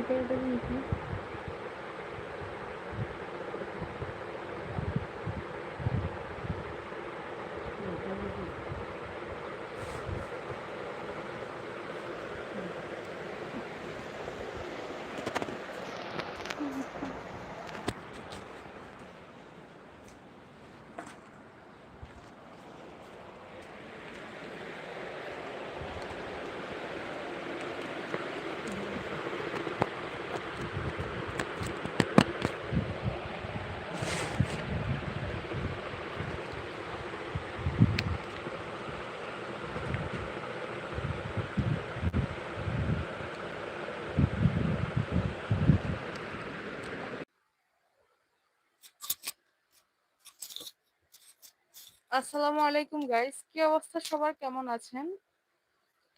এটা এটা কি আসসালামু আলাইকুম গাইস কি অবস্থা সবার? কেমন আছেন?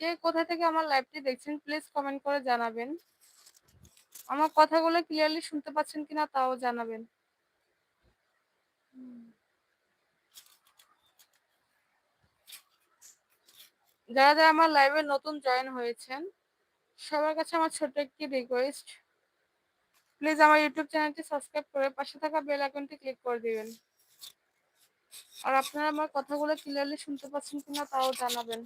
কে কোথা থেকে আমার লাইভটি দেখছেন প্লিজ কমেন্ট করে জানাবেন। আমার কথাগুলো ক্লিয়ারলি শুনতে পাচ্ছেন কিনা তাও জানাবেন। যারা যারা আমার লাইভে নতুন জয়েন হয়েছেন, সবার কাছে আমার ছোট্ট একটি রিকোয়েস্ট প্লিজ আমার ইউটিউব চ্যানেলটি সাবস্ক্রাইব করে পাশে থাকা বেল আইকনটি ক্লিক করে দিবেন। আর আপনারা আমার কথাগুলো ক্লিয়ারলি শুনতে পাচ্ছেন কিনা তাও জানাবেন।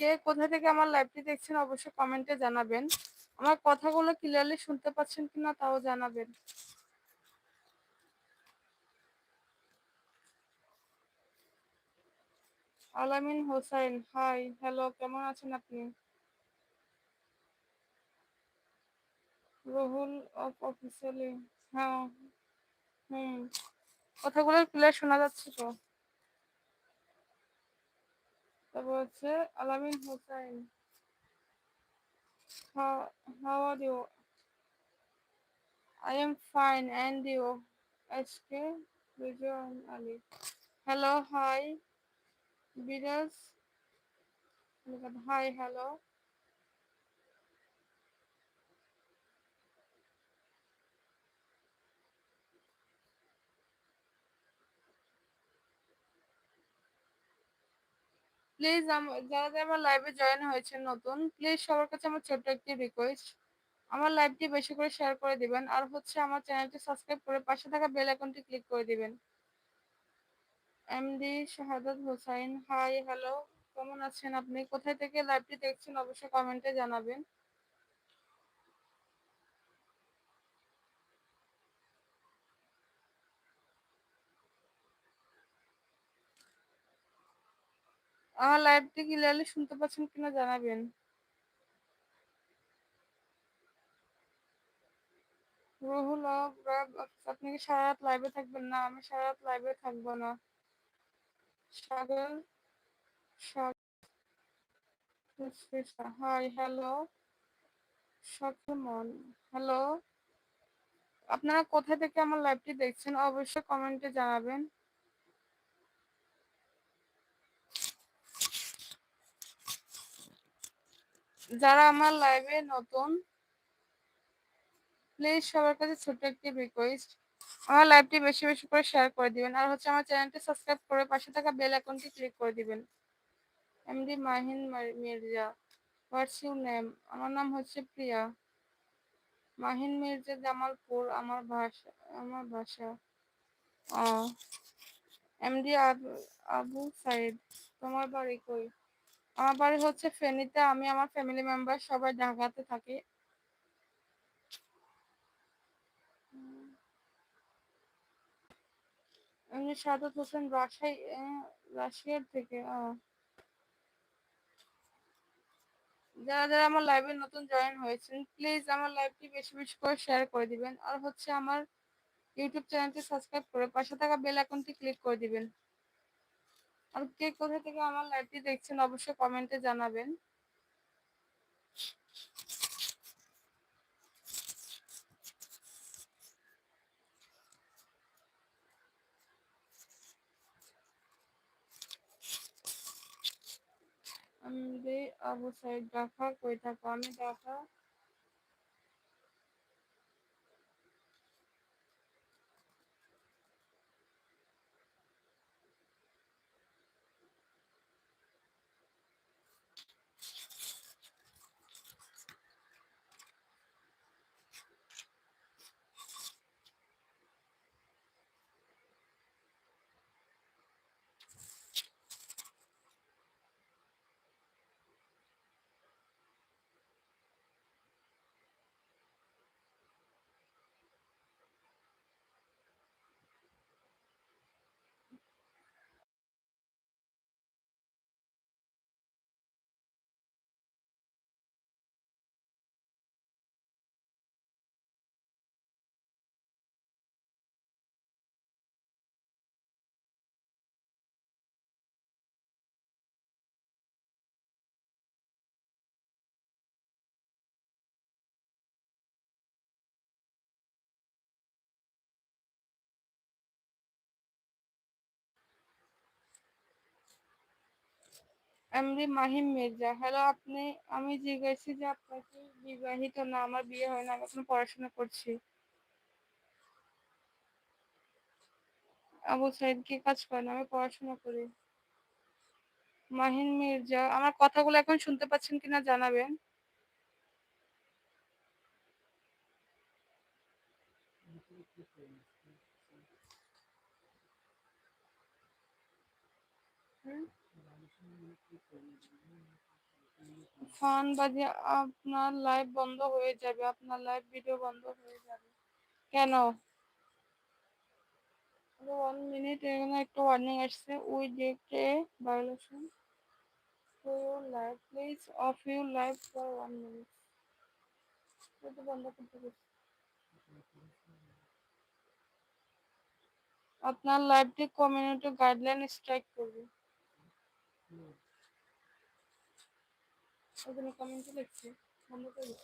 কে কোথা থেকে আমার লাইভটি দেখছেন অবশ্যই কমেন্টে জানাবেন। আমার কথাগুলো ক্লিয়ারলি শুনতে পাচ্ছেন কিনা তাও জানাবেন। আলামিন হোসাইন হাই হ্যালো কেমন আছেন আপনি? রুহুল অফ অফিসিয়ালি হ্যাঁ হুম, কথাগুলো ক্লিয়ার শোনা যাচ্ছে তো। তারপর হচ্ছে Alamin Hossain how are you I am fine, and you? SK Vijayan Ali. Hello, hi. Biras. Hi, hello. Please যারা যারা আমার লাইভে জয়েন হয়েছে নতুন প্লিজ সবার কাছে আমার ছোট্ট একটি রিকোয়েস্ট আমার লাইভটি বেশি করে শেয়ার করে দিবেন। আর হচ্ছে আমার চ্যানেলটি সাবস্ক্রাইব করে পাশে থাকা বেল আইকনটি ক্লিক করে দিবেন। MD Shahadat Hossain hi hello কেমন আছেন আপনি? কোথায় থেকে লাইভটি দেখছেন অবশ্যই কমেন্টে জানাবেন। আমার লাইভটি ক্লিয়ারলি শুনতে পাচ্ছেন কিনা জানাবেন। রুহুল আপনি কি সারা রাত লাইভে থাকবেন? না, আমি সারা রাত লাইভে থাকব না। সাগর হাই হ্যালো সকমন হ্যালো আপনারা কোথা থেকে আমার লাইভটি দেখছেন অবশ্যই কমেন্টে জানাবেন। যারা আমার লাইভে নতুন প্লিজ সবার কাছে ছোট একটি রিকোয়েস্ট আমার লাইভটি বেশি বেশি করে শেয়ার করে দিবেন। আর হচ্ছে আমার চ্যানেলটি সাবস্ক্রাইব করে পাশে থাকা বেল আইকনটি ক্লিক করে দিবেন। MD Mahin Mirza. What's you name আমার নাম হচ্ছে প্রিয়া। মাহিন, মির্জা, জামালপুর, আমার ভাষা আমার ভাষা। ও এমডি আবু সাইদ, তোমার বাড়ি কই? আমার বাড়ি হচ্ছে ফেনীতে, আমি আমার ফ্যামিলি মেম্বার সবাই ঢাকাতে থাকি। এমনি সাদত হোসেন রাজশাহী রাশিয়ার থেকে যারা যারা আমার লাইভে নতুন জয়েন হয়েছেন প্লিজ আমার লাইভটি বেশি বেশি করে শেয়ার করে দিবেন। আর হচ্ছে আমার ইউটিউব চ্যানেলটি সাবস্ক্রাইব করে পাশে থাকা বেল আইকনটি ক্লিক করে দিবেন। আর কে কোথা থেকে আমার লাইভটি দেখছেন অবশ্যই কমেন্টে জানাবেন। আমি অবশ্যই দেখা কই থাকো? আমি দেখা এমডি মাহিম মির্জা। হ্যালো আপনি, আমি জিজ্ঞাসি যে আপনাকে বিবাহিত না, আমার বিয়ে হয় না, আমি এখন পড়াশোনা করছি। আবু সাইদ কি কাজ করেন? আমি পড়াশোনা করি। মাহিন মির্জা, আমার কথাগুলো এখন শুনতে পাচ্ছেন কিনা জানাবেন? ফান বাজে আপনার লাইভ বন্ধ হয়ে যাবে, আপনার লাইভ ভিডিও বন্ধ হয়ে যাবে। কেন? ওয়ান মিনিট এখানে একটা ওয়ার্নিং আসছে। Detect a violation your live please off your live for one minute এটা বন্ধ করতে। আপনার লাইভটি কমিউনিটি গাইডলাইন স্ট্রাইক করবে। ওখানে কমেন্টে লিখছে বন্ধ করে।